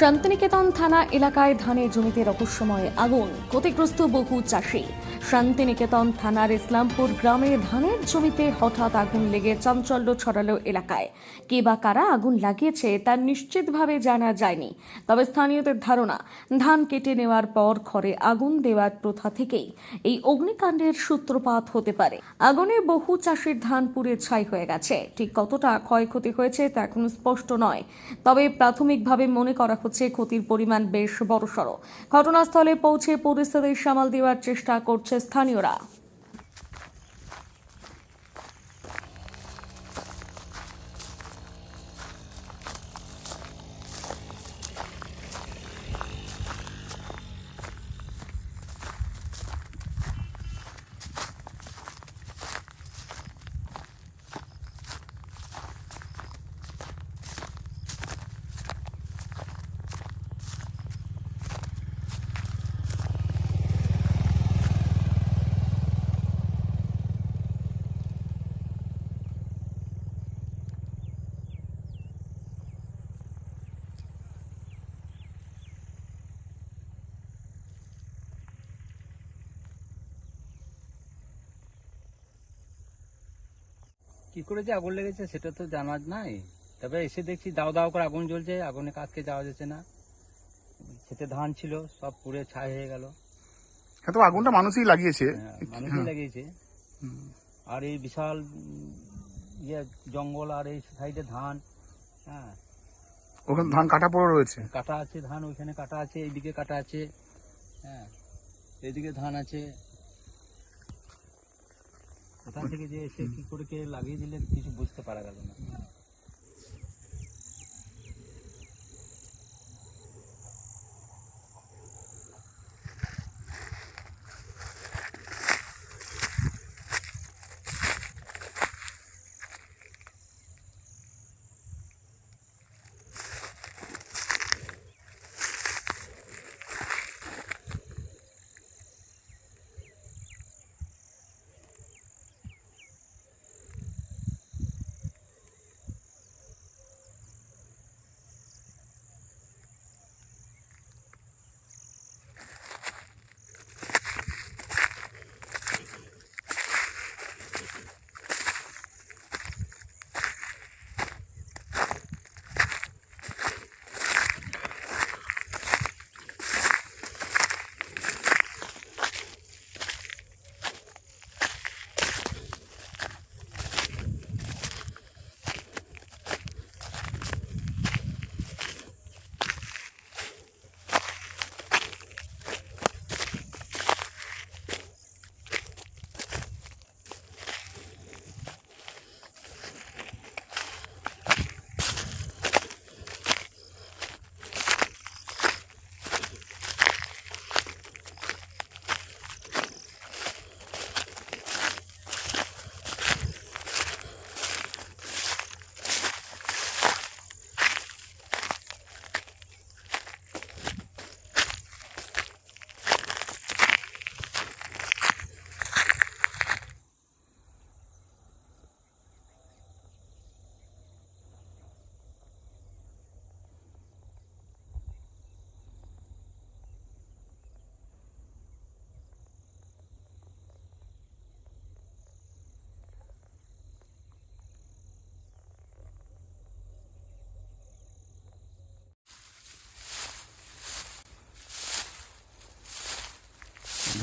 শান্তিনিকেতন থানা এলাকায় ধানের জমিতে রহস্যময় আগুন। ক্ষতিগ্রস্ত বহু চাষি। শান্তিনিকেতন থানার ইসলামপুর গ্রামে ধানের জমিতে হঠাৎ আগুন লেগে চাঞ্চল্য ছড়ালো এলাকায়। কে বা কারা আগুন লাগিয়েছে তা নিশ্চিতভাবে জানা যায়নি। তবে স্থানীয়দের ধারণা, ধান কেটে নেওয়ার পর ঘরে আগুন দেওয়ার প্রথা থেকেই এই অগ্নিকাণ্ডের সূত্রপাত হতে পারে। আগুনে বহু চাষির ধান পুড়ে ছাই হয়ে গেছে। ঠিক কতটা ক্ষয়ক্ষতি হয়েছে তা এখনও স্পষ্ট নয়। তবে প্রাথমিকভাবে মনে করা হচ্ছে ক্ষতির পরিমাণ বেশ বড়সড়। ঘটনাস্থলে পৌঁছে পরিস্থিতি সামাল দেওয়ার চেষ্টা করছে স্থানীয়রা। কি করে যে আগুন লেগেছে সেটা তো জানার নাই। তবে এসে দেখছি দাও দাও করে আগুন জ্বলছে আগুনে কাজকে যাওয়া যাচ্ছে না। খেতে ধান ছিল সব পুড়ে ছাই হয়ে গেল। হ্যাঁ তো আগুনটা মানুষই লাগিয়েছে। হ্যাঁ, মানুষই লাগিয়েছে। আর এই বিশাল ইয়ে জঙ্গল আর এই সাইডে ধান হ্যাঁ। ওখানে ধান কাটা পড়ে রয়েছে। কাটা আছে ধান ওইখানে কাটা আছে এইদিকে কাটা আছে হ্যাঁ। এইদিকে ধান আছে। ওখান থেকে যে এসে কি করে কে লাগিয়ে দিলে কিছু বুঝতে পারা গেল না।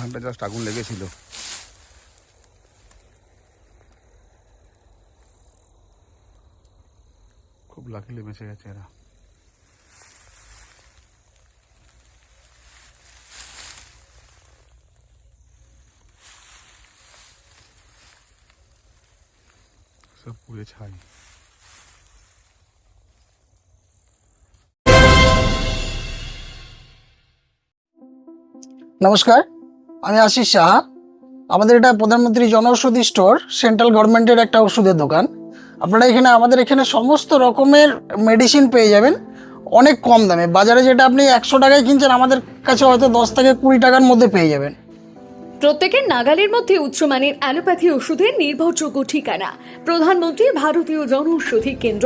ধানটা জাস্ট আগুন লেগেছিল খুব লাকিলি বেঁচে গেছে এরা সব পুড়ে ছাই নমস্কার আমি আশিস সাহা আমাদের এটা প্রধানমন্ত্রী জনঔষধি স্টোর, সেন্ট্রাল গভর্নমেন্টের একটা ওষুধের দোকান। আপনারা এখানে, আমাদের এখানে সমস্ত রকমের মেডিসিন পেয়ে যাবেন, অনেক কম দামে। বাজারে যেটা আপনি একশো টাকায় কিনছেন, আমাদের কাছে হয়তো দশ থেকে কুড়ি টাকার মধ্যে পেয়ে যাবেন। প্রত্যেকের নাগালের মধ্যে উচ্চমানের অ্যালোপ্যাথি ওষুধের নির্ভরযোগ্য ঠিকানা। প্রধানমন্ত্রী ভারতীয় জনৌষধি কেন্দ্র।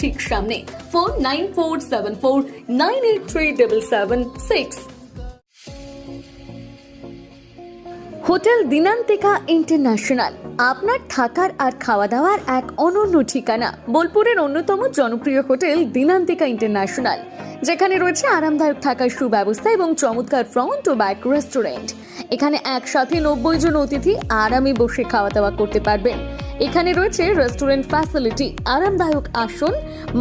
ঠিক সামনে। Phone nine four seven four nine eight three double seven six. Hotel Dinantika international. আপনার থাকার আর খাওয়া দাওয়ার এক অনন্য ঠিকানা। বোলপুরের অন্যতম জনপ্রিয় হোটেল দিনান্তিকা ইন্টারন্যাশনাল, যেখানে রয়েছে আরামদায়ক থাকার সুব্যবস্থা এবং চমৎকার ফ্রন্ট ও ব্যাক রেস্টুরেন্ট এখানে একসাথে নব্বই জন অতিথি আরামে বসে খাওয়া দাওয়া করতে পারবেন। এখানে রয়েছে রেস্টুরেন্ট ফ্যাসিলিটি আরামদায়ক আসন,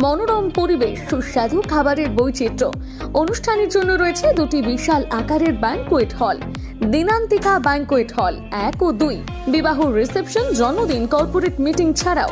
মনোরম পরিবেশ, সুস্বাদু খাবারের বৈচিত্র্য। অনুষ্ঠানের জন্য রয়েছে দুটি বিশাল আকারের ব্যাংকুয়েট হল দিনান্তিকা ব্যাংকুয়েট হল এক ও দুই। বিবাহ রিসেপশন জন্মদিন কর্পোরেট মিটিং ছাড়াও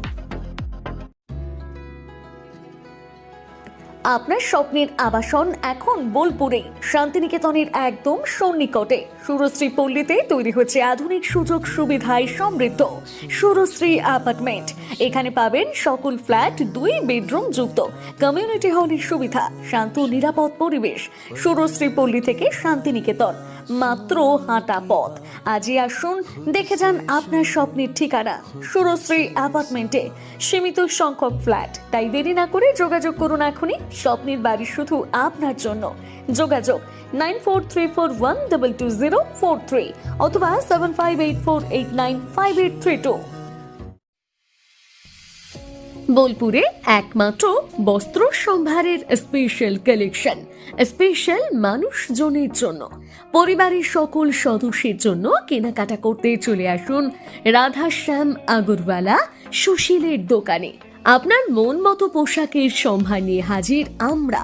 আপনার স্বপ্নের আবাসন এখন বোলপুরে। শান্তিনিকেতনের একদম সন্নিকটে। সুরশ্রী পল্লীতে তৈরি হচ্ছে আধুনিক সুযোগ সুবিধায় সমৃদ্ধ। সুরশ্রী অ্যাপার্টমেন্ট। এখানে পাবেন সকল ফ্ল্যাট, দুই বেডরুম যুক্ত। কমিউনিটি হলের সুবিধা, শান্ত নিরাপদ পরিবেশ। সুরশ্রী পল্লী থেকে শান্তিনিকেতন। মাত্র হাঁটা পথ। আজই আসুন, দেখে যান আপনার স্বপ্নের ঠিকানা। সুরশ্রী অ্যাপার্টমেন্টে। সীমিত সংখ্যক ফ্ল্যাট। তাই দেরি না করে যোগাযোগ করুন এখনই। স্বপ্নের বাড়ি শুধু আপনার জন্য। যোগাযোগ nine four three four one double two zero four three অথবা seven five eight four eight nine five eight three two. বোলপুরে একমাত্র বস্ত্র সম্ভারের স্পেশাল কালেকশন স্পেশাল মানুষজনের জন্য। পরিবারের সকল সদস্যের জন্য কেনাকাটা করতে চলে আসুন রাধাশ্যাম আগরওয়ালা সুশীলের দোকানে। আপনার মন মতো পোশাকের সম্ভার নিয়ে হাজির আমরা।